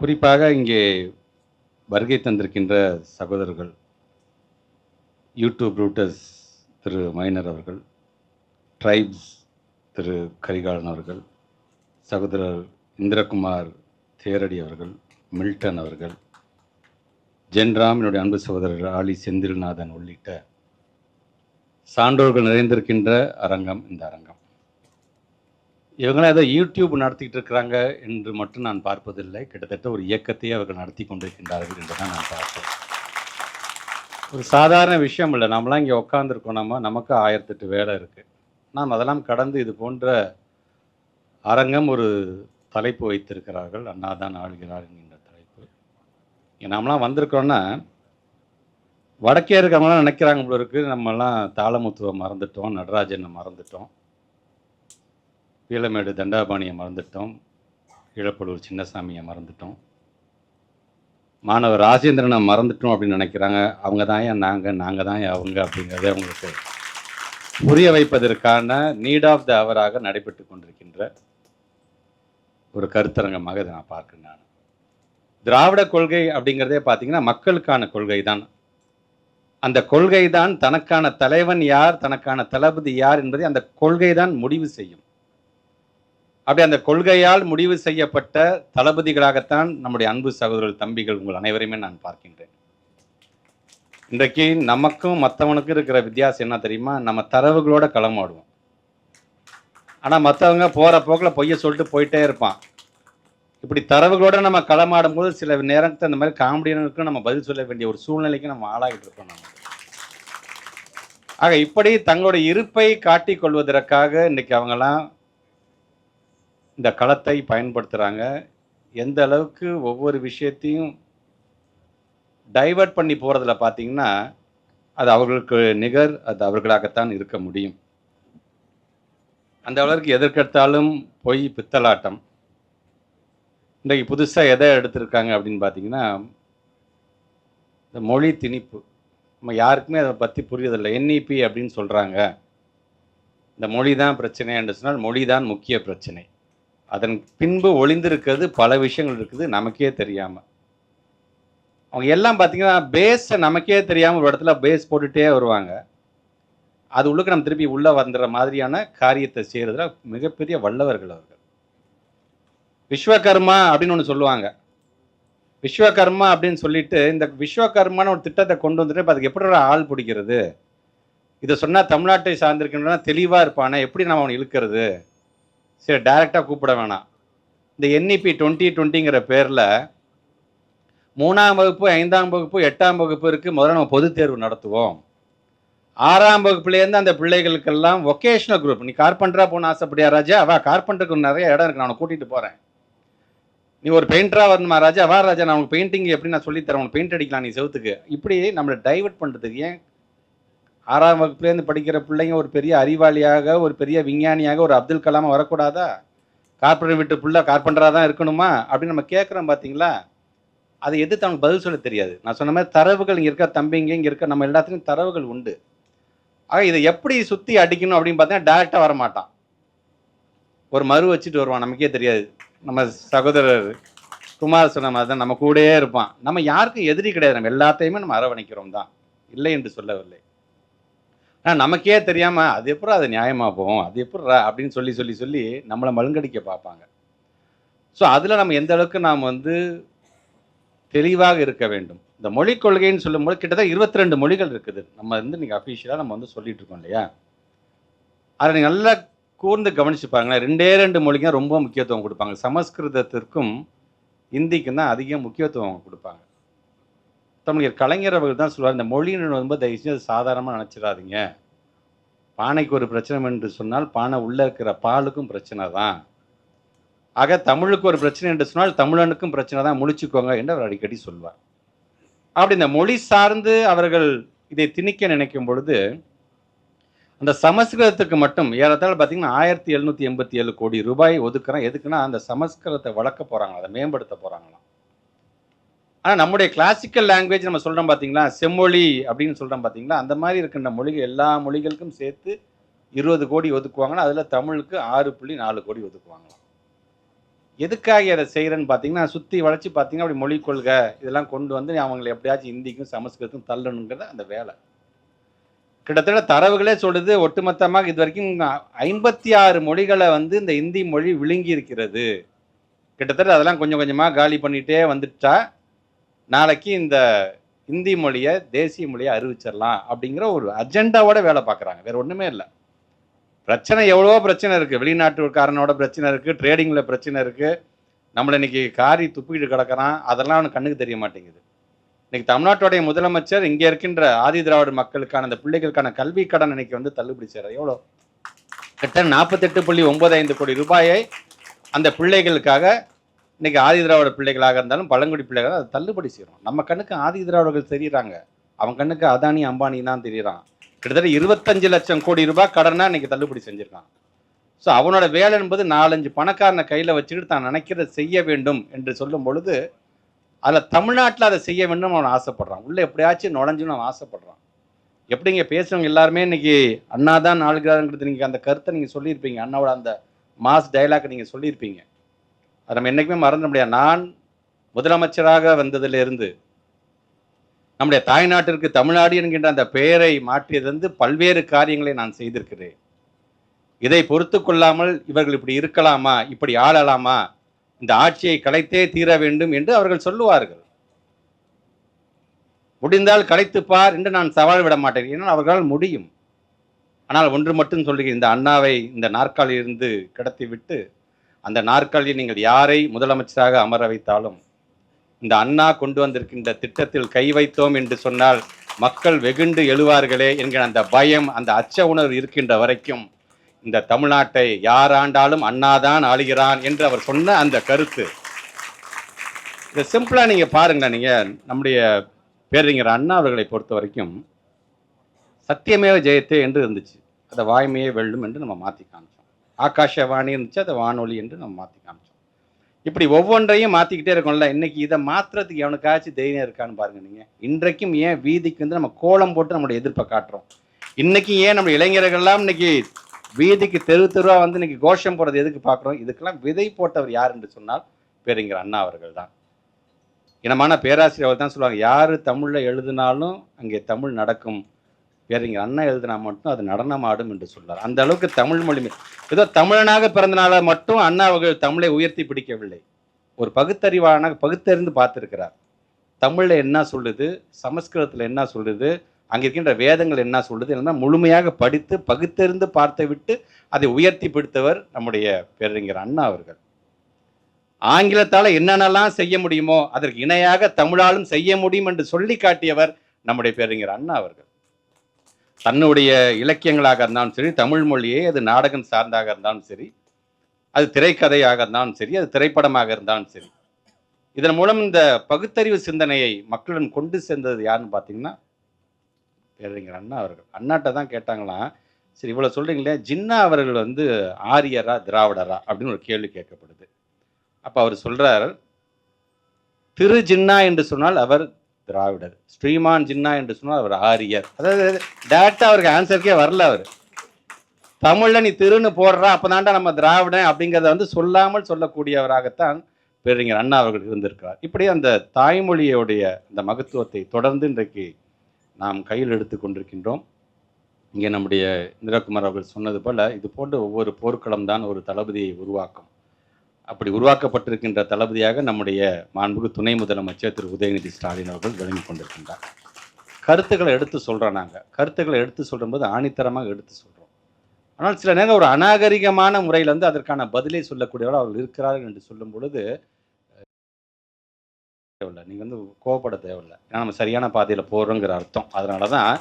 குறிப்பாக இங்கே வருகை தந்திருக்கின்ற சகோதரர்கள் யூடியூப் ரூட்டர்ஸ் திரு மைனர் அவர்கள் ட்ரைப்ஸ் திரு கரிகாலன் அவர்கள் சகோதரர் இந்திரகுமார் தேரடி அவர்கள் மில்டன் அவர்கள் ஜென்ராம் என்னுடைய அன்பு சகோதரர் ஆலி செந்தில்நாதன் உள்ளிட்ட சான்றோர்கள் நிறைந்திருக்கின்ற அரங்கம் இந்த அரங்கம். இவங்களாம் ஏதோ யூடியூப் நடத்திக்கிட்டு இருக்கிறாங்க என்று மட்டும் நான் பார்ப்பதில்லை. கிட்டத்தட்ட ஒரு இயக்கத்தையே அவர்கள் நடத்தி கொண்டிருக்கின்றார்கள் என்று தான் நான் பார்ப்பேன். ஒரு சாதாரண விஷயம் இல்லை. நம்மளாம் இங்கே உட்காந்துருக்கோம் நம்ம நமக்கு ஆயிரத்தெட்டு வேலை இருக்குது நாம் அதெல்லாம் கடந்து இது போன்ற அரங்கம் ஒரு தலைப்பு வைத்திருக்கிறார்கள். அண்ணா தான் ஆளுகிறார் என்கின்ற தலைப்பு. இங்கே நாமெல்லாம் வந்திருக்கோன்னா வடக்கே இருக்கவங்களாம் நினைக்கிறாங்க போல இருக்கு. நம்மலாம் தாளமுத்துவை மறந்துட்டோம். நடராஜனை மறந்துட்டோம். பீளமேடு தண்டாபாணியை மறந்துட்டோம். கீழப்பலூர் சின்னசாமியை மறந்துட்டோம். மாணவர் ராஜேந்திரனை மறந்துட்டோம் அப்படின்னு நினைக்கிறாங்க. அவங்க தான் ஏன் நாங்கள் நாங்கள் தான் ஏன் அவங்க அப்படிங்கிறத அவங்களுக்கு புரிய வைப்பதற்கான நீட் ஆஃப் த அவராக நடைபெற்று கொண்டிருக்கின்ற ஒரு கருத்தரங்கமாக இதை நான் பார்க்குறேன் நான். திராவிட கொள்கை அப்படிங்கிறதே பார்த்தீங்கன்னா மக்களுக்கான கொள்கை தான் அந்த கொள்கை தான் தனக்கான தலைவன் யார் தனக்கான தளபதி யார் என்பதை அந்த கொள்கை தான் முடிவு செய்யும். அப்படி அந்த கொள்கையால் முடிவு செய்யப்பட்ட தளபதிகளாகத்தான் நம்முடைய அன்பு சகோதரர்கள் தம்பிகள் உங்கள் அனைவரையுமே நான் பார்க்கின்றேன். இன்றைக்கு நமக்கும் மற்றவனுக்கும் இருக்கிற வித்தியாசம் என்ன தெரியுமா? நம்ம தரவுகளோட களமாடுவோம் ஆனால் மற்றவங்க போகிற போக்கில் பொய்ய சொல்லிட்டு போயிட்டே இருப்பான். இப்படி தரவுகளோட நம்ம களமாடும் போது சில நேரத்தில் அந்த மாதிரி காமெடியனுக்கும் நம்ம பதில் சொல்ல வேண்டிய ஒரு சூழ்நிலைக்கு நம்ம ஆளாகிட்டு இருக்கோம் நம்ம ஆக இப்படி தங்களுடைய இருப்பை காட்டிக் கொள்வதற்காக இன்னைக்கு அவங்கெல்லாம் இந்த களத்தை பயன்படுத்துகிறாங்க எந்த அளவுக்கு ஒவ்வொரு விஷயத்தையும் டைவர்ட் பண்ணி போகிறதுல பார்த்தீங்கன்னா அது அவர்களுக்கு நிகர் அது அவர்களாகத்தான் இருக்க முடியும். அந்த அளவுக்கு எதற்கெடுத்தாலும் பொய் பித்தலாட்டம். இன்றைக்கு புதுசாக எதை எடுத்திருக்காங்க அப்படின்னு பார்த்தீங்கன்னா இந்த மொழி திணிப்பு. நம்ம யாருக்குமே அதை பற்றி புரியதில்லை என்இபி அப்படின்னு சொல்கிறாங்க இந்த மொழி தான் பிரச்சனை என்று சொன்னால் மொழி தான் முக்கிய பிரச்சனை. அதன் பின்பு ஒளிந்திருக்கிறது பல விஷயங்கள் இருக்குது நமக்கே தெரியாமல் அவங்க எல்லாம் பார்த்தீங்கன்னா பேஸை நமக்கே தெரியாமல் ஒரு இடத்துல பேஸ் போட்டுகிட்டே வருவாங்க. அது உள்ளுக்கு நம்ம திருப்பி உள்ளே வந்துடுற மாதிரியான காரியத்தை செய்கிறதுல மிகப்பெரிய வல்லவர்கள் அவர்கள். விஸ்வகர்மா அப்படின்னு ஒன்று சொல்லுவாங்க. விஸ்வகர்மா அப்படின்னு சொல்லிட்டு இந்த விஸ்வகர்மான்னு ஒரு திட்டத்தை கொண்டு வந்துட்டு இப்போ அதுக்கு எப்படி ஒரு ஆள் பிடிக்கிறது? இதை சொன்னால் தமிழ்நாட்டை சார்ந்திருக்கின்றன தெளிவாக இருப்பானே. எப்படி நம்ம அவனை இழுக்கிறது? சரி டைரெக்டாக கூப்பிட வேணாம். இந்த என்இபி டுவெண்ட்டி டுவெண்ட்டிங்கிற பேரில் மூணாம் வகுப்பு ஐந்தாம் வகுப்பு எட்டாம் வகுப்பு இருக்குது முதல்ல நம்ம பொது தேர்வு நடத்துவோம். ஆறாம் வகுப்புலேருந்து அந்த பிள்ளைகளுக்கெல்லாம் ஒகேஷனல் குரூப் நீ கார்பெண்டராக போகணும் ஆசைப்படியா ராஜா? வா கார்பெண்டருக்கு நிறைய இடம் இருக்கு நான் உன்னை போகிறேன் நீ ஒரு பெயிண்டராக வரணுமா ராஜா? வா ராஜா நான் உங்களுக்கு பெயிண்டிங் எப்படி நான் சொல்லித்தரேன் உனக்கு பெயிண்ட் அடிக்கலாம் நீ செவத்துக்கு. இப்படி நம்மளை டைவர்ட் பண்ணுறதுக்கு ஏன் ஆறாம் வகுப்புலேருந்து படிக்கிற பிள்ளைங்க ஒரு பெரிய அறிவாளியாக ஒரு பெரிய விஞ்ஞானியாக ஒரு அப்துல் கலாமா வரக்கூடாதா? கார்பரேட் வீட்டு பிள்ளை கார்பெண்டராக தான் இருக்கணுமா? அப்படின்னு நம்ம கேட்குறோம் பார்த்தீங்களா அதை எதிர்த்து அவனுக்கு பதில் சொல்ல தெரியாது. நான் சொன்ன மாதிரி தரவுகள் இங்கே இருக்க தம்பிங்க இங்கே இருக்க நம்ம எல்லாத்துலேயும் தரவுகள் உண்டு. ஆக இதை எப்படி சுற்றி அடிக்கணும் அப்படின்னு பார்த்தீங்கன்னா டேரெக்டாக வர மாட்டான் ஒரு மறு வச்சுட்டு வருவான் நமக்கே தெரியாது. நம்ம சகோதரர் குமார் சொன்ன மாதிரி தான் நம்ம கூடயே இருப்பான். நம்ம யாருக்கும் எதிரி கிடையாது. நம்ம எல்லாத்தையுமே நம்ம அரவணைக்கிறோம் தான். இல்லை என்று சொல்லவில்லை. ஆனால் நமக்கே தெரியாமல் அது எப்படி அது நியாயமாக போகும்? அது எப்படி? அப்படின்னு சொல்லி சொல்லி சொல்லி நம்மளை மழுங்கடிக்க பார்ப்பாங்க. ஸோ அதில் நம்ம எந்த அளவுக்கு நாம் வந்து தெளிவாக இருக்க வேண்டும்? இந்த மொழிக் கொள்கைன்னு சொல்லும்போது கிட்டத்தட்ட இருபத்தி ரெண்டு மொழிகள் இருக்குது. நம்ம வந்து நீங்கள் அஃபீஷியலாக நம்ம வந்து சொல்லிட்டு இருக்கோம் இல்லையா? அதை நீங்கள் நல்லா கூர்ந்து கவனிச்சு பாருங்களேன். ரெண்டே ரெண்டு மொழிக்கு தான் ரொம்ப முக்கியத்துவம் கொடுப்பாங்க. சமஸ்கிருதத்திற்கும் இந்திக்கும் தான் அதிக முக்கியத்துவம் கொடுப்பாங்க. தமிழர் கலைஞர் அவர்கள் தான் சொல்லுவார் இந்த மொழின்னு வரும்போது தயவு செஞ்சு சாதாரணமாக நினச்சிடாதீங்க. பானைக்கு ஒரு பிரச்சனை என்று சொன்னால் பானை உள்ளே இருக்கிற பாலுக்கும் பிரச்சனை தான். ஆக தமிழுக்கு ஒரு பிரச்சனை என்று சொன்னால் தமிழனுக்கும் பிரச்சனை தான். முழிச்சுக்கோங்க என்று அவர் அடிக்கடி சொல்வார். அப்படி இந்த மொழி சார்ந்து அவர்கள் இதை திணிக்க நினைக்கும் பொழுது அந்த சமஸ்கிருதத்துக்கு மட்டும் ஏறத்தாழ பார்த்தீங்கன்னா ஆயிரத்தி எழுநூற்றி எண்பத்தி ஏழு கோடி ரூபாய் ஒதுக்குறேன். எதுக்குன்னா அந்த சமஸ்கிருதத்தை வளர்க்க போகிறாங்களா அதை மேம்படுத்த போகிறாங்களாம் ஆனால் நம்முடைய கிளாசிக்கல் லாங்குவேஜ் நம்ம சொல்கிறோம் பார்த்தீங்களா செம்மொழி அப்படின்னு சொல்கிறோம் பார்த்தீங்களா அந்த மாதிரி இருக்கின்ற மொழிகள் எல்லா மொழிகளுக்கும் சேர்த்து இருபது கோடி ஒதுக்குவாங்கன்னா அதில் தமிழுக்கு ஆறு புள்ளி நாலு கோடி ஒதுக்குவாங்களாம். எதுக்காக அதை செய்கிறேன்னு பார்த்தீங்கன்னா சுற்றி வளைச்சி பார்த்தீங்கன்னா அப்படி மொழி கொள்கை இதெல்லாம் கொண்டு வந்து அவங்களை எப்படியாச்சும் ஹிந்திக்கும் சமஸ்கிருதத்துக்கும் தள்ளணுங்கிறது அந்த வேலை. கிட்டத்தட்ட தரவுகளே சொல்லுது ஒட்டுமொத்தமாக இது வரைக்கும் ஐம்பத்தி ஆறு மொழிகளை வந்து இந்த இந்தி மொழி விழுங்கி இருக்கிறது கிட்டத்தட்ட அதெல்லாம் கொஞ்சம் கொஞ்சமாக காலி பண்ணிகிட்டே வந்துட்டா நாளைக்கு இந்த இந்தி மொழியை தேசிய மொழியை அறிவிச்சிடலாம் அப்படிங்கிற ஒரு அஜெண்டாவோட வேலை பார்க்குறாங்க. வேறு ஒன்றுமே இல்லை. பிரச்சனை எவ்வளவோ பிரச்சனை இருக்குது வெளிநாட்டுக்காரனோட பிரச்சனை இருக்குது ட்ரேடிங்கில் பிரச்சனை இருக்குது நம்மளை இன்றைக்கி காரி துப்பிக்கிட்டு கிடக்கிறான். அதெல்லாம் அவனுக்கு கண்ணுக்கு தெரிய மாட்டேங்குது. இன்றைக்கி தமிழ்நாட்டுடைய முதலமைச்சர் இங்கே இருக்கின்ற ஆதி திராவிட மக்களுக்கான அந்த பிள்ளைகளுக்கான கல்வி கடன் இன்னைக்கு வந்து தள்ளுபடி செய்கிறார் எவ்வளோ கிட்ட நாற்பத்தெட்டு புள்ளி ஒன்பது ஐந்து கோடி ரூபாயை அந்த பிள்ளைகளுக்காக இன்னைக்கு ஆதி திராவிட பிள்ளைகளாக இருந்தாலும் பழங்குடி பிள்ளைகளாக அதை தள்ளுபடி செய்கிறோம் நம்ம கண்ணுக்கு ஆதி திராவிடர்கள் தெரியுறாங்க. அவன் கண்ணுக்கு அதானி அம்பானி தான் தெரியுறான். கிட்டத்தட்ட இருபத்தஞ்சு லட்சம் கோடி ரூபாய் கடனாக இன்னைக்கு தள்ளுபடி செஞ்சுருக்கான். ஸோ அவனோட வேலை என்பது நாலஞ்சு பணக்காரனை கையில் வச்சுக்கிட்டு தான் நினைக்கிறத செய்ய வேண்டும் என்று சொல்லும் பொழுது அதில் தமிழ்நாட்டில் அதை செய்ய வேண்டும் அவன் ஆசைப்படுறான். உள்ளே எப்படியாச்சும் நுழைஞ்சுன்னு அவன் ஆசைப்படுறான். எப்படிங்க பேசுறவங்க எல்லாருமே இன்னைக்கு அண்ணா தான் ஆளுகிறாருங்கிறது நீங்கள் அந்த கருத்தை நீங்கள் சொல்லியிருப்பீங்க. அண்ணாவோட அந்த மாஸ் டைலாக் நீங்கள் சொல்லியிருப்பீங்க. அதை நம்ம என்றைக்குமே மறந்துட முடியாது. நான் முதலமைச்சராக வந்ததிலிருந்து நம்முடைய தாய்நாட்டிற்கு தமிழ்நாடு என்கின்ற அந்த பெயரை மாற்றியதிலிருந்து பல்வேறு காரியங்களை நான் செய்திருக்கிறேன். இதை பொறுத்து கொள்ளாமல் இவர்கள் இப்படி இருக்கலாமா இப்படி ஆளலாமா இந்த ஆட்சியை கலைத்தே தீர வேண்டும் என்று அவர்கள் சொல்லுவார்கள். முடிந்தால் கலைத்துப் பார் என்று நான் சவால் விட மாட்டேன். ஏன்னால் அவர்களால் முடியும். ஆனால் ஒன்று மட்டும் சொல்லுகிறேன் இந்த அண்ணாவை இந்த நாற்காலியிலிருந்து கிடத்தி விட்டு அந்த நாற்காலியில் நீங்கள் யாரை முதலமைச்சராக அமர வைத்தாலும் இந்த அண்ணா கொண்டு வந்திருக்கின்ற திட்டத்தில் கை வைத்தோம் என்று சொன்னால் மக்கள் வெகுண்டு எழுவார்களே என்கிற அந்த பயம் அந்த அச்ச உணர்வு இருக்கின்ற வரைக்கும் இந்த தமிழ்நாட்டை யார் ஆண்டாலும் அண்ணாதான் ஆளுகிறான் என்று அவர் சொன்ன அந்த கருத்து. இதை சிம்பிளாக நீங்கள் பாருங்களேன் நீங்கள் நம்முடைய பேரறிஞர் அண்ணா அவர்களை பொறுத்த வரைக்கும் சத்தியமேவ ஜெயத்தே என்று இருந்துச்சு. அதை வாய்மையே வெல்லும் என்று நம்ம மாற்றி காமிச்சோம். ஆகாஷவாணி இருந்துச்சு அதை வானொலி என்று நம்ம மாற்றி காமிச்சோம். இப்படி ஒவ்வொன்றையும் மாற்றிக்கிட்டே இருக்கோம்ல இன்னைக்கு இதை மாற்றுறதுக்கு எவனுக்காச்சும் தைரியம் இருக்கான்னு பாருங்க நீங்கள் இன்றைக்கும் ஏன் வீதிக்கு வந்து நம்ம கோலம் போட்டு நம்மளுடைய எதிர்ப்பை காட்டுறோம்? இன்னைக்கு ஏன் நம்ம இளைஞர்கள்லாம் இன்னைக்கு வீதிக்கு தெரு தெருவா வந்து இன்னைக்கு கோஷம் போடுறது எதுக்கு பார்க்குறோம் இதுக்கெல்லாம் விதை போட்டவர் யார் என்று சொன்னால் பேரறிஞர் அண்ணா அவர்கள் தான். இனமான பேராசிரியர் அவர் தான் சொல்லுவாங்க யார் தமிழில் எழுதினாலும் அங்கே தமிழ் நடக்கும். பேரறிஞர் அண்ணா எழுதினா மட்டும் அது நடனமாடும் என்று சொல்றார் அந்த அளவுக்கு தமிழ் மொழி ஏதோ தமிழனாக பிறந்தனால மட்டும் அண்ணா அவர்கள் தமிழை உயர்த்தி பிடிக்கவில்லை. ஒரு பகுத்தறிவான பகுத்தறிந்து பார்த்துருக்கிறார். தமிழில் என்ன சொல்லுது? சமஸ்கிருதத்தில் என்ன சொல்லுது? அங்கே இருக்கின்ற வேதங்கள் என்ன சொல்லுது? என்ன முழுமையாக படித்து பகுத்தறிந்து பார்த்து விட்டு அதை உயர்த்தி பிடித்தவர் நம்முடைய பேரறிஞர் அண்ணா அவர்கள். ஆங்கிலத்தால் என்னென்னலாம் செய்ய முடியுமோ அதற்கு இணையாக தமிழாலும் செய்ய முடியும் என்று சொல்லி காட்டியவர் நம்முடைய பேரறிஞர் அண்ணா அவர்கள். தன்னுடைய இலக்கியங்களாக இருந்தாலும் சரி தமிழ் மொழியே அது நாடகம் சார்ந்தாக இருந்தாலும் சரி அது திரைக்கதையாக இருந்தாலும் சரி அது திரைப்படமாக இருந்தாலும் சரி. இதன் மூலம் இந்த பகுத்தறிவு சிந்தனையை மக்களிடம் கொண்டு சேர்ந்தது யாருன்னு பார்த்தீங்கன்னா பேரறிஞர் அண்ணா அவர்கள். அண்ணாட்ட தான் கேட்டாங்களாம் சரி இவ்வளோ சொல்கிறீங்களே ஜின்னா அவர்கள் வந்து ஆரியரா திராவிடரா அப்படின்னு ஒரு கேள்வி கேட்கப்படுது. அப்போ அவர் சொல்கிறார் திரு ஜின்னா என்று சொன்னால் அவர் திராவிடர். ஸ்ரீமான் ஜின்னா என்று சொன்னால் அவர் ஆரியர். அதாவது டேரக்டா அவருக்கு ஆன்சருக்கே வரல அவர். தமிழ்ல நீ திருன்னு போடுறா அப்பதான்டா நம்ம திராவிடன் அப்படிங்கிறத வந்து சொல்லாமல் சொல்லக்கூடியவராகத்தான் பேரறிஞர் அண்ணா அவர்கள் இருந்திருக்கிறார். இப்படி அந்த தாய்மொழியோடைய அந்த மகத்துவத்தை தொடர்ந்து இன்றைக்கு நாம் கையில் எடுத்து கொண்டிருக்கின்றோம். இங்கே நம்முடைய நிரகுமார் அவர்கள் சொன்னது போல இது போன்ற ஒவ்வொரு போர்க்களம் தான் ஒரு தளபதியை உருவாக்கும். அப்படி உருவாக்கப்பட்டிருக்கின்ற தளபதியாக நம்முடைய மாண்புக்கு துணை முதலமைச்சர் திரு உதயநிதி ஸ்டாலின் அவர்கள் விளங்கி கொண்டிருக்கின்றார். கருத்துக்களை எடுத்து சொல்கிறோம் நாங்கள் கருத்துக்களை எடுத்து சொல்லும்போது ஆணித்தரமாக எடுத்து சொல்கிறோம் ஆனால் சில நேரம் ஒரு அநாகரிகமான முறையில் வந்து அதற்கான பதிலை சொல்லக்கூடியவர்கள் அவர்கள் இருக்கிறார்கள் என்று சொல்லும் பொழுது தேவையில்லை. நீங்கள் வந்து கோவப்பட தேவையில்லை. ஏன்னா நம்ம சரியான பாதையில் போகிறோங்கிற அர்த்தம். அதனால தான்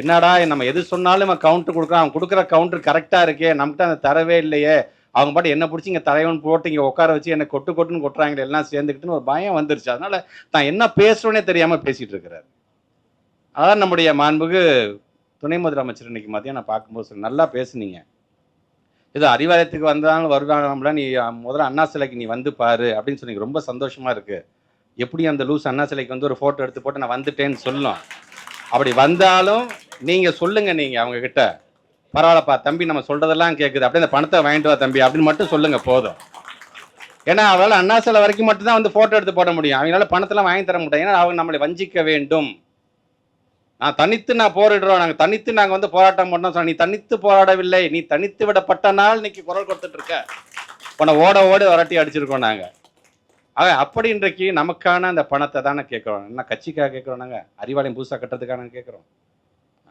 என்னடா நம்ம எது சொன்னாலும் நம்ம கவுண்ட்ரு கொடுக்குறோம் அவன் கொடுக்குற கவுண்ட்ரு கரெக்டாக இருக்கே. நம்மகிட்ட அந்த தரவே இல்லையே. அவங்க பாட்டு என்ன பிடிச்சி இங்கே தலைவன் போட்டு இங்கே உட்கார வச்சு என்ன கொட்டு கொட்டுன்னு கொட்டுறாங்களே எல்லாம் சேர்ந்துக்கிட்டுன்னு ஒரு பயம் வந்துருச்சு. அதனால தான் என்ன பேசுகிறோன்னே தெரியாமல் பேசிகிட்டு இருக்கிறார். அதான் நம்முடைய மாண்புக்கு துணை முதலமைச்சர் இன்னைக்கு மதியம் நான் பார்க்கும்போது நல்லா பேசுனீங்க. ஏதோ அறிவாலயத்துக்கு வந்தாலும் வருவாங்களா நீ முதல்ல அண்ணா சிலைக்கு நீ வந்து பாரு அப்படின்னு சொன்னீங்க. ரொம்ப சந்தோஷமா இருக்கு. எப்படி அந்த லூஸ் அண்ணா சிலைக்கு வந்து ஒரு ஃபோட்டோ எடுத்து போட்டு நான் வந்துட்டேன்னு சொல்லும். அப்படி வந்தாலும் நீங்கள் சொல்லுங்கள் நீங்கள் அவங்கக்கிட்ட பரவாயில்லப்பா தம்பி நம்ம சொல்றதெல்லாம் கேட்குது அப்படியே அந்த பணத்தை வாங்கிட்டு வா தம்பி அப்படின்னு மட்டும் சொல்லுங்க போதும். ஏன்னா அவளால் அண்ணா சிலை வரைக்கும் மட்டும்தான் வந்து போட்டோ எடுத்து போட முடியும். அவங்களால பணத்தெல்லாம் வாங்கி தர முடியும் ஏன்னா அவங்க நம்மளை வஞ்சிக்க வேண்டும். நான் தனித்து நான் போரிடுறோம். நாங்கள் தனித்து நாங்கள் வந்து போராட்டம் பண்ணோம். சொன்னா, நீ தனித்து போராடவில்லை. நீ தனித்து விடப்பட்ட நாள் இன்னைக்கு குரல் கொடுத்துட்டு இருக்க. உன்னை ஓட ஓடி வரட்டி அடிச்சிருக்கோம் நாங்கள் ஆக அப்படி இன்றைக்கு நமக்கான அந்த பணத்தை தானே கேட்குறோம். என்ன கட்சிக்காக கேட்குறோம் நாங்கள் அறிவாலயம் புதுசாக கட்டுறதுக்கான கேட்குறோம்.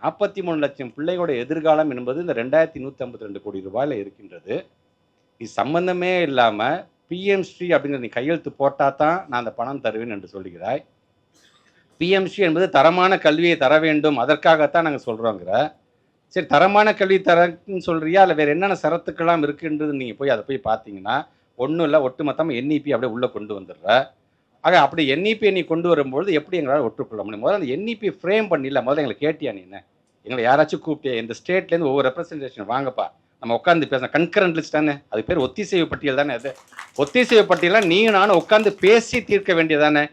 நாற்பத்தி மூணு லட்சம் பிள்ளைகளோட எதிர்காலம் என்பது இந்த ரெண்டாயிரத்தி நூற்றி ஐம்பத்தி ரெண்டு கோடி ரூபாயில் இருக்கின்றது. இது சம்பந்தமே இல்லாமல் பிஎம்ஸ்ரீ அப்படிங்கிற நீ கையெழுத்து போட்டால் தான் நான் அந்த பணம் தருவேன் என்று சொல்லுகிறாய். பிஎம்ஸ்ரீ என்பது தரமான கல்வியை தர வேண்டும் அதற்காகத்தான் நாங்கள் சொல்கிறோங்கிற சரி தரமான கல்வி தரன்னு சொல்கிறியா இல்லை வேறு என்னென்ன சரத்துக்கெல்லாம் இருக்குன்றது நீங்கள் போய் அதை போய் பார்த்தீங்கன்னா ஒன்றும் இல்லை ஒட்டுமொத்தமாக என்இபி அப்படியே உள்ளே கொண்டு வந்துடுற. ஆக அப்படி என்இபியை நீ கொண்டு வரும்பொழுது எப்படி எங்களால் ஒற்றுக்கொள்ள முடியும்? முதல்ல அந்த என்இபி ஃப்ரேம் பண்ணிடல முதல்ல எங்களை கேட்டியா நீ என்ன? எங்களை யாராச்சும் கூப்பிட்டு இந்த ஸ்டேட்லேருந்து ஒவ்வொரு ரெப்ரஸன்டேஷன் வாங்கப்பா. நம்ம உட்காந்து பேசணும் கன்கரண்ட் லிஸ்ட் தானே? அது பேர் ஒத்திசைவு பட்டியல் தானே அது? ஒத்திசைவு பட்டியலாம் நீ நானும் உட்காந்து பேசி தீர்க்க வேண்டியதானே?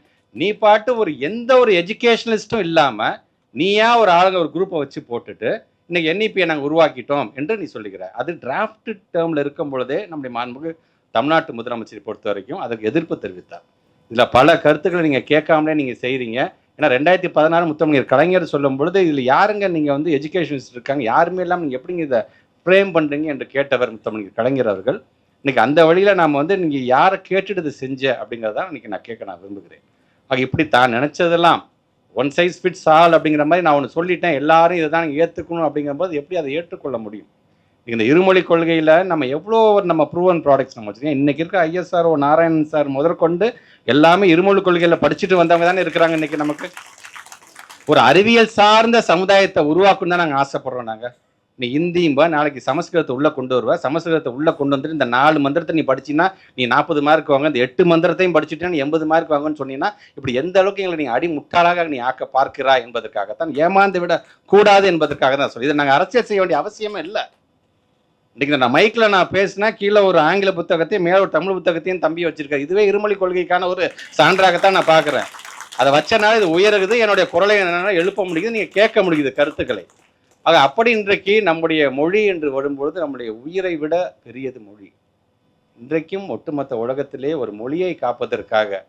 நீ பாட்டு ஒரு எந்த ஒரு எஜுகேஷனலிஸ்ட்டும் இல்லாமல் நீயா ஒரு ஆளுங்க ஒரு குரூப்பை வச்சு போட்டுட்டு இன்னைக்கு என்இபியை நாங்கள் உருவாக்கிட்டோம் என்று நீ சொல்லுகிற. அது டிராஃப்ட் டேர்மில் இருக்கும் பொழுதே நம்முடைய மாண்புக்கு தமிழ்நாட்டு முதலமைச்சரை பொறுத்த வரைக்கும் அதுக்கு எதிர்ப்பு தெரிவித்தார். இதில் பல கருத்துக்களை நீங்கள் கேட்காமலே நீங்கள் செய்கிறீங்க ஏன்னா ரெண்டாயிரத்தி பதினாறு முத்தமிழர் கலைஞர் சொல்லும் பொழுது இதில் யாருங்க நீங்கள் வந்து எஜுகேஷனிஸ்ட் இருக்காங்க? யாருமே இல்லாமல் நீங்கள் எப்படிங்க இதை ஃப்ரேம் பண்ணுறீங்க என்று கேட்டவர் முத்தமிழர் கலைஞர் அவர்கள் இன்னைக்கு அந்த வழியில் நாம் வந்து நீங்கள் யாரை கேட்டுட்டு இதை செஞ்ச? அப்படிங்கிறதான் இன்னைக்கு நான் கேட்க நான் விரும்புகிறேன். ஆக இப்படி தான் நினச்சதெல்லாம் ஒன் சைஸ் ஃபிட்ஸ் ஆல் அப்படிங்கிற மாதிரி நான் ஒன்று சொல்லிட்டேன். எல்லாரும் இதை தான் ஏற்றுக்கணும் அப்படிங்கும்போது எப்படி அதை ஏற்றுக்கொள்ள முடியும்? இந்த இருமொழி கொள்கையில் நம்ம எவ்வளோ நம்ம ப்ரூவன் ப்ராடக்ட்ஸ் நம்ம வச்சுருக்கோம். இன்றைக்கி இருக்க ஐஎஸ்ஆர் நாராயணன் சார் முதற்கொண்டு எல்லாமே இருமொழி கொள்கையில் படிச்சுட்டு வந்தவங்க தானே இருக்கிறாங்க இன்றைக்கி நமக்கு. ஒரு அறிவியல் சார்ந்த சமுதாயத்தை உருவாக்கணும் தான் நாங்கள் ஆசைப்படுறோம் நாங்கள் நீ இந்தியும்பா நாளைக்கு சமஸ்கிருதத்தை உள்ளே கொண்டு வருவ. சமஸ்கிருதத்தை உள்ளே கொண்டு வந்துட்டு இந்த நாலு மந்திரத்தை நீ படிச்சின்னா நீ நாற்பது மார்க் வாங்க. இந்த எட்டு மந்திரத்தையும் படிச்சுட்டா நீ எண்பது மார்க் வாங்கன்னு சொன்னீங்கன்னா இப்படி எந்த அளவுக்கு எங்களை நீ அடி முட்டாளாக நீ ஆக்க பார்க்கிறாய் என்பதற்காகத்தான் ஏமாந்து விட கூடாது என்பதற்காக தான் சொல்லி இதை நாங்கள் அரசியல் செய்ய வேண்டிய அவசியமே இல்லை. இன்னைக்கு நான் மைக்கில் நான் பேசினா கீழே ஒரு ஆங்கில புத்தகத்தையும் மேலே ஒரு தமிழ் புத்தகத்தையும் தம்பி வச்சிருக்காரு. இதுவே இருமொழி கொள்கைக்கான ஒரு சான்றாகத்தான் நான் பார்க்குறேன். அதை வச்சனால இது உயருது என்னுடைய குரலை என்னென்னா எழுப்ப முடியுது நீங்கள் கேட்க முடியுது கருத்துக்களை. ஆக அப்படி இன்றைக்கு நம்முடைய மொழி என்று வரும்பொழுது நம்முடைய உயிரை விட பெரியது மொழி. இன்றைக்கும் ஒட்டுமொத்த உலகத்திலே ஒரு மொழியை காப்பதற்காக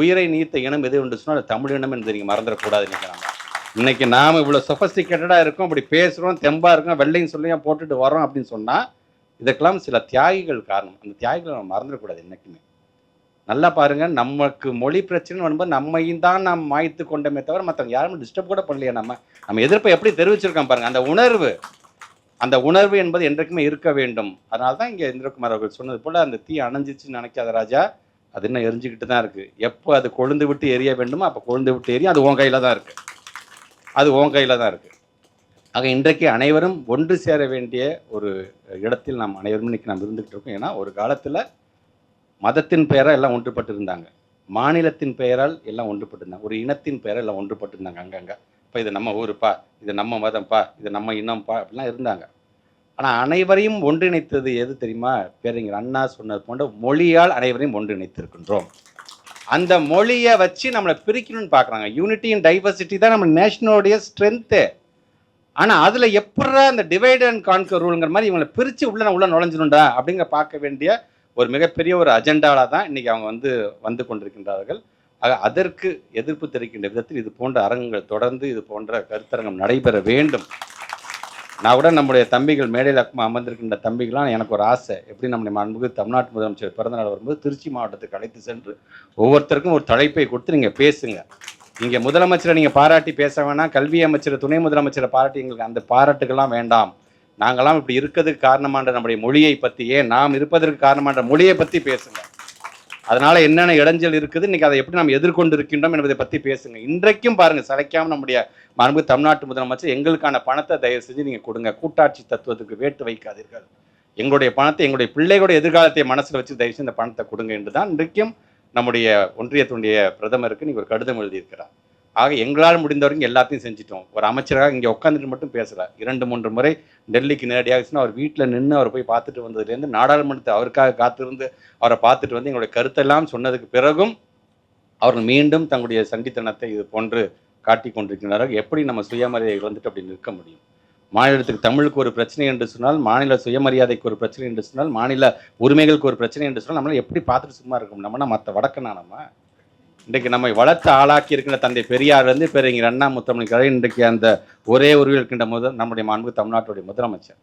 உயிரை நீத்த இனம் எது என்று சொன்னால் அது தமிழ் இனம் என்று நீங்கள் மறந்துடக்கூடாது நினைக்கிறாங்க. இன்னைக்கு நாம் இவ்வளோ சொஃபஸ்டிகேட்டடாக இருக்கோம் அப்படி பேசுகிறோம் தெம்பாக இருக்கோம் வெள்ளையும் சொல்லியும் போட்டுட்டு வரோம் அப்படின்னு சொன்னால் இதுக்கெல்லாம் சில தியாகிகள் காரணம். அந்த தியாகிகளை நம்ம மறந்துடக்கூடாது என்றைக்குமே நல்லா பாருங்கள் நமக்கு மொழி பிரச்சனை வரும்போது நம்மையும் தான் நாம் மாய்த்து கொண்டமே தவிர மற்றவங்க யாருமே டிஸ்டர்ப் கூட பண்ணலையே நம்ம. நம்ம எதிர்ப்பை எப்படி தெரிவிச்சிருக்கோம் பாருங்க அந்த உணர்வு. அந்த உணர்வு என்பது என்றைக்குமே இருக்க வேண்டும். அதனால தான் இங்கே இந்திரகுமார் அவர்கள் சொன்னது போல் அந்த தீ அணைஞ்சிச்சுன்னு நினைக்காத ராஜா அது இன்னும் எரிஞ்சுக்கிட்டு தான் இருக்குது எப்போ அது கொழுந்து விட்டு எரிய வேண்டுமோ அப்போ கொழுந்து விட்டு எரியும். அது உன் கையில் தான் இருக்குது அது உன் கையில் தான் இருக்குது ஆக இன்றைக்கு அனைவரும் ஒன்று சேர வேண்டிய ஒரு இடத்தில் நாம் அனைவரும் இன்னைக்கு நாம் இருந்துகிட்டு இருக்கோம். ஏன்னா ஒரு காலத்தில் மதத்தின் பெயராக எல்லாம் ஒன்றுபட்டு இருந்தாங்க மாநிலத்தின் பெயரால் எல்லாம் ஒன்றுபட்டு இருந்தாங்க ஒரு இனத்தின் பெயரால் எல்லாம் ஒன்றுபட்டு இருந்தாங்க அங்கங்கே. இப்போ இது நம்ம ஊருப்பா இது நம்ம மதம்ப்பா இது நம்ம இனம்ப்பா அப்படிலாம் இருந்தாங்க. ஆனால் அனைவரையும் ஒன்றிணைத்தது எது தெரியுமா? பேரறிஞர் அண்ணா சொன்னது போன்ற மொழியால் அனைவரையும் ஒன்றிணைத்திருக்கின்றோம். அந்த மொழியை வச்சு நம்மளை பிரிக்கணும்னு பார்க்குறாங்க. யூனிட்டி அண்ட் டைவர்சிட்டி தான் நம்ம நேஷனோடைய ஸ்ட்ரென்த்து ஆனால் அதில் எப்படா அந்த டிவைட் அண்ட் கான்கர் ரூலுங்கிற மாதிரி இவங்களை பிரித்து உள்ள உள்ள நுழைஞ்சிடும்டா அப்படிங்கிற பார்க்க வேண்டிய ஒரு மிகப்பெரிய ஒரு அஜெண்டாவில் தான் இன்றைக்கி அவங்க வந்து வந்து கொண்டிருக்கின்றார்கள். ஆக அதற்கு எதிர்ப்பு தெரிவிக்கின்ற விதத்தில் இது போன்ற அரங்கங்கள் தொடர்ந்து இது போன்ற கருத்தரங்கம் நடைபெற வேண்டும். நான் கூட நம்முடைய தம்பிகள் மேடையில் அமர்ந்திருக்கின்ற தம்பிகள்லாம் எனக்கு ஒரு ஆசை. எப்படி நம்முடைய மாண்புக்கு தமிழ்நாட்டு முதலமைச்சர் பிறந்தநாள் வரும்போது திருச்சி மாவட்டத்துக்கு அழைத்து சென்று ஒவ்வொருத்தருக்கும் ஒரு தலைப்பை கொடுத்து நீங்கள் பேசுங்க. இங்கே முதலமைச்சரை நீங்கள் பாராட்டி பேச வேணாம். கல்வி அமைச்சர் துணை முதலமைச்சரை பாராட்டி எங்களுக்கு அந்த பாராட்டுக்கெல்லாம் வேண்டாம். நாங்களாம் இப்படி இருக்கிறதுக்கு காரணமான நம்முடைய மொழியை பற்றி ஏன் நாம் இருப்பதற்கு காரணமான மொழியை பற்றி பேசுங்க. அதனால என்னென்ன இடைஞ்சல் இருக்குது இன்னைக்கு அதை எப்படி நாம் எதிர்கொண்டு இருக்கின்றோம் என்பதை பற்றி பேசுங்க. இன்றைக்கும் பாருங்க சளைக்காம நம்முடைய மரபு தமிழ்நாட்டு முதலமைச்சர் எங்களுக்கான பணத்தை தயவு செஞ்சு நீங்க கொடுங்க. கூட்டாட்சி தத்துவத்துக்கு வேட்டு வைக்காதீர்கள். எங்களுடைய பணத்தை எங்களுடைய பிள்ளைகளுடைய எதிர்காலத்தை மனசில் வச்சு தயவு செஞ்சு இந்த பணத்தை கொடுங்க என்று தான் இன்றைக்கும் நம்முடைய ஒன்றியத்தினுடைய பிரதமருக்கு நீங்க ஒரு கடிதம் எழுதியிருக்கிறார். ஆக எங்களால் முடிந்தவரைக்கும் எல்லாத்தையும் செஞ்சிட்டோம். ஒரு அமைச்சராக இங்கே உட்காந்துட்டு மட்டும் பேசல. இரண்டு மூன்று முறை டெல்லிக்கு நேரடியாக அவர் வீட்டில் நின்று அவர் போய் பார்த்துட்டு வந்ததுலேருந்து நாடாளுமன்றத்தை அவருக்காக காத்திருந்து அவரை பார்த்துட்டு வந்து எங்களுடைய கருத்தெல்லாம் சொன்னதுக்கு பிறகும் அவர்கள் மீண்டும் தங்களுடைய சண்டித்தனத்தை இது போன்று காட்டி கொண்டிருக்கிறார்கள் எப்படி நம்ம சுயமரியாதை வந்துட்டு அப்படி நிற்க முடியும்? மாநிலத்துக்கு தமிழுக்கு ஒரு பிரச்சனை என்று சொன்னால் மாநில சுயமரியாதைக்கு ஒரு பிரச்சனை என்று சொன்னால் மாநில உரிமைகளுக்கு ஒரு பிரச்சனை என்று சொன்னால் நம்மளால் எப்படி பார்த்துட்டு சும்மா இருக்கும் நம்மனா மற்ற வடக்கனா நம்ம? இன்றைக்கு நம்மை வளர்த்து ஆளாக்கி இருக்கின்ற தந்தை பெரியார்லேருந்து பெரியங்கிற அண்ணா முத்தமிழ் கதை இன்றைக்கு அந்த ஒரே உருவில் இருக்கின்ற முதல் நம்முடைய மாண்பு தமிழ்நாட்டுடைய முதலமைச்சர்.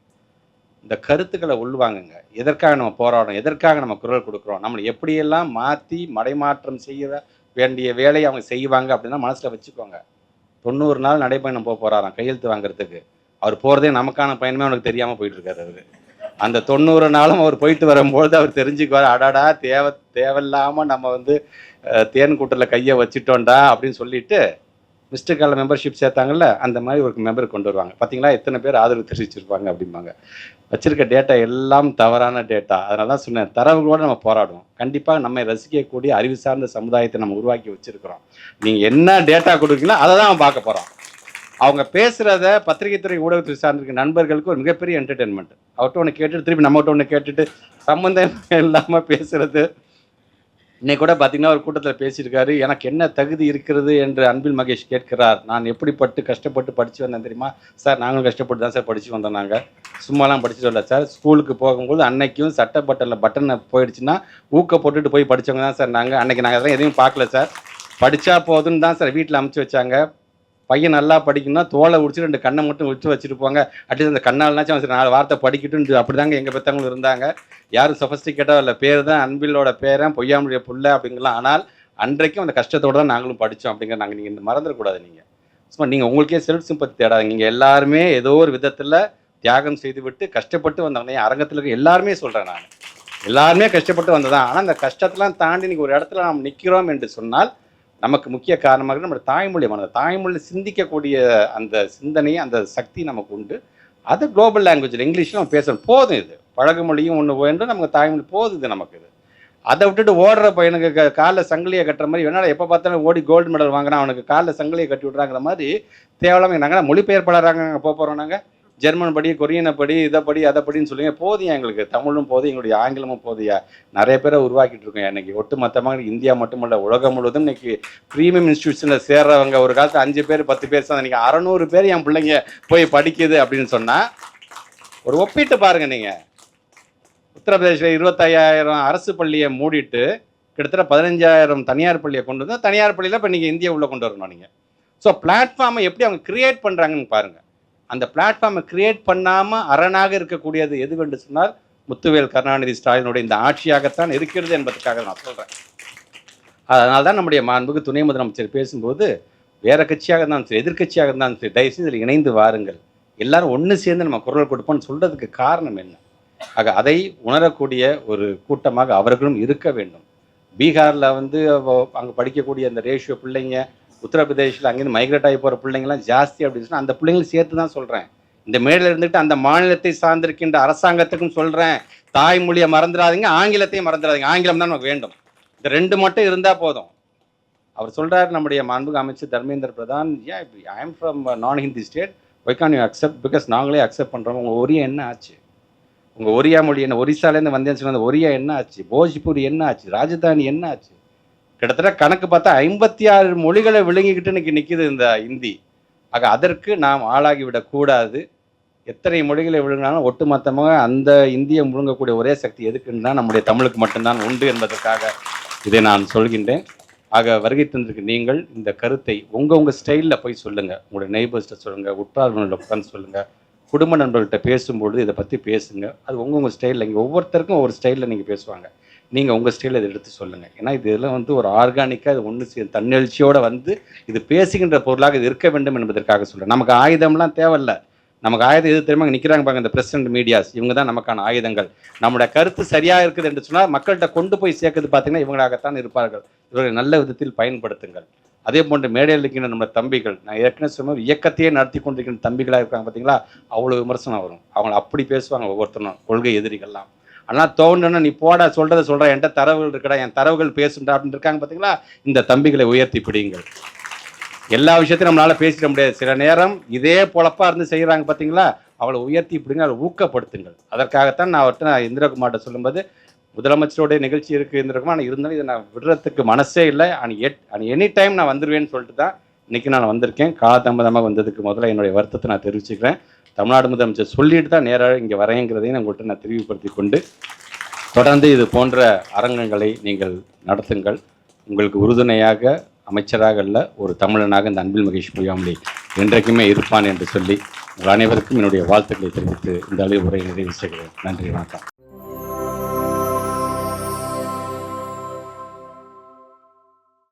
இந்த கருத்துக்களை உள்வாங்குங்க. எதற்காக நம்ம போராடுறோம்? எதற்காக நம்ம குரல் கொடுக்குறோம்? நம்மளை எப்படியெல்லாம் மாற்றி மடைமாற்றம் செய்ய வேண்டிய வேலையை அவங்க செய்வாங்க அப்படின்னா மனசில் வச்சுக்கோங்க. தொண்ணூறு நாள் நடைப்பயணம் போக போகிறாராம் கையெழுத்து வாங்குறதுக்கு. அவர் போகிறதே நமக்கான பயணமே அவனுக்கு தெரியாமல் போயிட்டு அவர். அந்த தொண்ணூறு நாளும் அவர் போயிட்டு வரும்பொழுது அவர் தெரிஞ்சுக்குவார். அடாடா தேவை தேவையில்லாமல் நம்ம வந்து தேன் கூட்டில் கையை வச்சுட்டோண்டா அப்படின்னு சொல்லிட்டு மிஸ்டர் கால மெம்பர்ஷிப் சேர்த்தாங்கல்ல அந்த மாதிரி ஒரு மெம்பர் கொண்டு வருவாங்க. பார்த்தீங்களா எத்தனை பேர் ஆதரவு தெரிவிச்சிருப்பாங்க அப்படிம்பாங்க. வச்சிருக்க டேட்டா எல்லாம் தவறான டேட்டா அதனால தான் சொன்னேன் தரவுகளோடு நம்ம போராடுவோம். கண்டிப்பாக நம்ம ரசிக்கக்கூடிய அறிவு சார்ந்த சமுதாயத்தை நம்ம உருவாக்கி வச்சிருக்கிறோம். நீங்கள் என்ன டேட்டா கொடுக்குறீங்களோ அதை தான் அவன் பார்க்க போகிறோம் அவங்க பேசுகிறத பத்திரிகை துறை ஊடகத்துறை சார்ந்திருக்க நண்பர்களுக்கு ஒரு மிகப்பெரிய என்டர்டெயின்மெண்ட் அவர்கிட்ட ஒன்று கேட்டுட்டு திருப்பி நம்மகிட்ட ஒன்று கேட்டுட்டு சம்மந்தம் இல்லாமல் பேசுகிறது இன்னைக்கு கூட பார்த்தீங்கன்னா ஒரு கூட்டத்தில் பேசியிருக்காரு. எனக்கு என்ன தகுதி இருக்கிறது என்று அன்பில் மகேஷ் கேட்கிறார். நான் எப்படிப்பட்டு கஷ்டப்பட்டு படித்து வந்தேன் தெரியுமா? சார் நாங்களும் கஷ்டப்பட்டு தான் சார் படித்து வந்தோம் நாங்கள் சும்மாலாம் படிச்சுட்டு வரல சார். ஸ்கூலுக்கு போகும்போது அன்னைக்கும் சட்டை பட்டனில் பட்டனை போயிடுச்சுன்னா ஊக்க போட்டுட்டு போய் படித்தவங்க தான் சார் நாங்கள் அன்னைக்கு நாங்கள் அதெல்லாம் எதையும் பார்க்கல சார். படித்தா போதுன்னு தான் சார் வீட்டில் அமுச்சு வச்சாங்க. பையன் நல்லா படிக்கணும்னா தோலை உடிச்சு ரெண்டு கண்ணை மட்டும் உடிச்சு வச்சுருப்பாங்க. அட்லீஸ்ட் அந்த கண்ணால்னாச்சும் அவன் சரி நாலு வார்த்தை படிக்கட்டும் அப்படி தாங்க எங்கள் பெற்றவங்களும் இருந்தாங்க. யாரும் சொஃபஸ்டிகேட்டாக இல்லை. பேர் தான் அன்பிலோட பேரன் பொய்யாமுடைய புள்ள அப்படிங்கலாம். ஆனால் அன்றைக்கும் அந்த கஷ்டத்தோடு தான் நாங்களும் படித்தோம் அப்படிங்கிற நாங்கள் நீங்கள் மறந்துடக்கூடாது நீங்கள் சும்மா நீங்கள் உங்களுக்கே செல்ஃப் சிம்பத்தி தேடாதீங்க. நீங்கள் எல்லாருமே ஏதோ ஒரு விதத்தில் தியாகம் செய்துவிட்டு கஷ்டப்பட்டு வந்தவங்க அரங்கத்தில் இருக்க எல்லாருமே சொல்கிறேன் நான். எல்லாருமே கஷ்டப்பட்டு வந்ததான் ஆனால் அந்த கஷ்டத்தெல்லாம் தாண்டி நீங்கள் ஒரு இடத்துல நாம் நிற்கிறோம் என்று சொன்னால் நமக்கு முக்கிய காரணமாக நம்ம தாய்மொழி மனது சிந்திக்கக்கூடிய அந்த சிந்தனை அந்த சக்தி நமக்கு உண்டு. அது குளோபல் லாங்குவேஜில் இங்கிலீஷில் நம்ம பேசணும். போதும் இது. பழகு மொழியும் ஒன்று வேண்டும் நமக்கு தாய்மொழி போதும் இது நமக்கு இது. அதை விட்டுட்டு ஓடுற பையனுக்கு க- காலில் சங்கிலியை கட்டுற மாதிரி வேணாலும் எப்போ பார்த்தாலும் ஓடி கோல்டு மெடல் வாங்கினா அவனுக்கு காலில் சங்கிலியை கட்டி விட்றாங்கிற மாதிரி தேவையில்லாமல் நாங்கள் மொழிபெயர்ப்பாளராங்க நாங்கள் போக போகிறோம் நாங்கள் ஜெர்மன் படி கொரியனை படி இதை படி அதை படின்னு சொல்லுங்க. போதியா எங்களுக்கு தமிழும் போதும் எங்களுடைய ஆங்கிலமும் போதியா நிறைய பேரை உருவாக்கிட்டு இருக்கோம். இன்னைக்கு ஒட்டுமொத்தமாக இந்தியா மட்டுமல்ல உலகம் முழுவதும் இன்னைக்கு ப்ரீமியம் இன்ஸ்டியூஷனில் சேர்றவங்க ஒரு காலத்து அஞ்சு பேர் பத்து பேர் தான் இன்னைக்கு அறநூறு பேர் என் பிள்ளைங்க போய் படிக்குது அப்படின்னு சொன்னால் ஒரு ஒப்பிட்டு பாருங்க நீங்கள் உத்தரப்பிரதேசில் இருபத்தையாயிரம் அரசு பள்ளியை மூடிட்டு கிட்டத்தட்ட பதினஞ்சாயிரம் தனியார் பள்ளியை கொண்டு வந்து தனியார் பள்ளியில் இப்போ நீங்கள் இந்தியா உள்ளே கொண்டு வரணும் நீங்கள் ஸோ பிளாட்ஃபார்மை எப்படி அவங்க கிரியேட் பண்ணுறாங்கன்னு பாருங்கள் அந்த பிளாட்ஃபார்மை கிரியேட் பண்ணாமல் அரணாக இருக்கக்கூடியது எதுவென்று சொன்னால் முத்துவேல் கருணாநிதி ஸ்டாலினுடைய இந்த ஆட்சியாகத்தான் இருக்கிறது என்பதற்காக நான் சொல்கிறேன் அதனால தான் நம்முடைய மாண்புக்கு துணை முதலமைச்சர் பேசும்போது வேற கட்சியாக இருந்தாலும் சரி எதிர்க்கட்சியாக இருந்தாலும் சரி தயவுசெய்து இதில் இணைந்து வாருங்கள். எல்லாரும் ஒன்று சேர்ந்து நம்ம குரல் கொடுப்போம்னு சொல்கிறதுக்கு காரணம் என்ன? ஆக அதை உணரக்கூடிய ஒரு கூட்டமாக அவர்களும் இருக்க வேண்டும். பீகாரில் வந்து அங்கே படிக்கக்கூடிய அந்த ரேஷியோ பிள்ளைங்க உத்தரப்பிரதேசில் அங்கேருந்து மைக்ரேட் ஆகி போகிற பிள்ளைங்கலாம் ஜாஸ்தி அப்படின்னு சொன்னால் அந்த பிள்ளைங்களும் சேர்த்து தான் சொல்கிறேன் இந்த மேடையில் இருந்துட்டு அந்த மாநிலத்தை சார்ந்திருக்கின்ற அரசாங்கத்துக்கும் சொல்கிறேன் தாய்மொழியை மறந்துடாதீங்க ஆங்கிலத்தையும் மறந்துடாதீங்க. ஆங்கிலம் தான் நமக்கு வேண்டும். இந்த ரெண்டு மட்டும் இருந்தால் போதும். அவர் சொல்கிறார் நம்முடைய மாண்புக அமைச்சர் தர்மேந்திர பிரதான் ஏன் ஐ எம் ஃப்ரம் நான் Hindi state why can you accept because நாங்களே அக்செப்ட் பண்ணுறோம் உங்கள் ஒரியா என்ன ஆச்சு? உங்கள் ஒரியா மொழி என்ன? ஒரிசாலேருந்து வந்தேன்னு சொன்ன அந்த ஒரியா என்ன ஆச்சு? போஜ்பூரி என்ன ஆச்சு? ராஜதானி என்ன ஆச்சு? கிட்டத்தட்ட கணக்கு பார்த்தா ஐம்பத்தி ஆறு மொழிகளை விழுங்கிக்கிட்டு இன்னைக்கு நிற்கிது இந்த இந்தி. ஆக அதற்கு நாம் ஆளாகிவிடக்கூடாது எத்தனை மொழிகளை விழுங்கினாலும் ஒட்டுமொத்தமாக அந்த இந்தியை முழுங்கக்கூடிய ஒரே சக்தி எதுக்குன்னா நம்முடைய தமிழுக்கு மட்டும்தான் உண்டு என்பதற்காக இதை நான் சொல்கின்றேன். ஆக வருகை தந்திருக்கு நீங்கள் இந்த கருத்தை உங்கள் உங்கள் ஸ்டைலில் போய் சொல்லுங்க. உங்களுடைய நெய்பர்ஸ்ட்ட சொல்லுங்கள் உற்றார்களோட உட்கார்ந்து சொல்லுங்கள் குடும்ப நண்பர்கள்ட்ட பேசும்பொழுது இதை பற்றி பேசுங்க. அது உங்கள் உங்கள் ஸ்டைலில் இங்கே ஒவ்வொருத்தருக்கும் ஒவ்வொரு ஸ்டைலில் நீங்கள் பேசுவாங்க. நீங்கள் உங்கள் ஸ்டைலில் இதை எடுத்து சொல்லுங்கள் ஏன்னா இதெல்லாம் வந்து ஒரு ஆர்கானிக்காக இது ஒன்று தன்னெழுச்சியோடு வந்து இது பேசுகின்ற பொருளாக இது இருக்க வேண்டும் என்பதற்காக சொல்கிறேன் நமக்கு ஆயுதம்லாம் தேவையில்ல. நமக்கு ஆயுதம் எது தெரியுமா? நிற்கிறாங்க பாருங்க இந்த பிரசிடென்ட் மீடியாஸ் இவங்க தான் நமக்கான ஆயுதங்கள். நம்முடைய கருத்து சரியாக இருக்குது என்று சொன்னால் மக்கள்கிட்ட கொண்டு போய் சேர்க்கறது பார்த்தீங்கன்னா இவங்களாகத்தான் இருப்பார்கள். இவர்களை நல்ல விதத்தில் பயன்படுத்துங்கள். அதே போன்று மேடையில் இருக்கின்ற நம்ம தம்பிகள் நான் ஏற்கனவே சொன்ன இயக்கத்தையே நடத்தி கொண்டிருக்கின்ற தம்பிகளாக இருக்காங்க பார்த்தீங்களா? அவ்வளோ விமர்சனம் வரும். அவங்க அப்படி பேசுவாங்க ஒவ்வொருத்தரும். கொள்கை எதிரிகள்லாம். ஆனால் தோணுன்னா நீ போடா சொல்கிறத சொல்ற என்கிட்ட தரவுகள் இருக்கடா என் தரவுகள் பேசுண்டா அப்படின்னு இருக்காங்க பார்த்தீங்களா இந்த தம்பிகளை உயர்த்தி பிடிங்கள். எல்லா விஷயத்தையும் நம்மளால பேசிட முடியாது. சில நேரம் இதே பொழப்பா இருந்து செய்யறாங்க பார்த்தீங்களா அவளை உயர்த்தி பிடிங்க அவளை ஊக்கப்படுத்துங்கள். அதற்காகத்தான் நான் அவர்கிட்ட நான் இந்திரகுமார்கிட்ட சொல்லும்போது முதலமைச்சருடைய நிகழ்ச்சி இருக்கு இந்திரகுமார் ஆனால் இருந்தாலும் இதை நான் விடுறதுக்கு மனசே இல்லை. And at and any time நான் வந்துடுவேன்னு சொல்லிட்டு தான் இன்னைக்கு நான் வந்திருக்கேன். காலதாமதமாக வந்ததுக்கு முதல்ல என்னுடைய வருத்தத்தை நான் தெரிவிச்சுக்கிறேன். தமிழ்நாடு முதலமைச்சர் சொல்லிட்டு தான் நேராக இங்கே வரேங்கிறதையும் உங்கள்கிட்ட நான் தெளிவுபடுத்தி கொண்டு தொடர்ந்து இது போன்ற அரங்கங்களை நீங்கள் நடத்துங்கள். உங்களுக்கு உறுதுணையாக அமைச்சராக அல்ல ஒரு தமிழனாக இந்த அன்பில் மகேஷ் பொய்யாமலி என்றைக்குமே இருப்பான் என்று சொல்லி உங்கள் அனைவருக்கும் என்னுடைய வாழ்த்துக்களை தெரிவித்து இந்த அளவு உரையை நிறைவு செய்கிறேன். நன்றி வணக்கம்.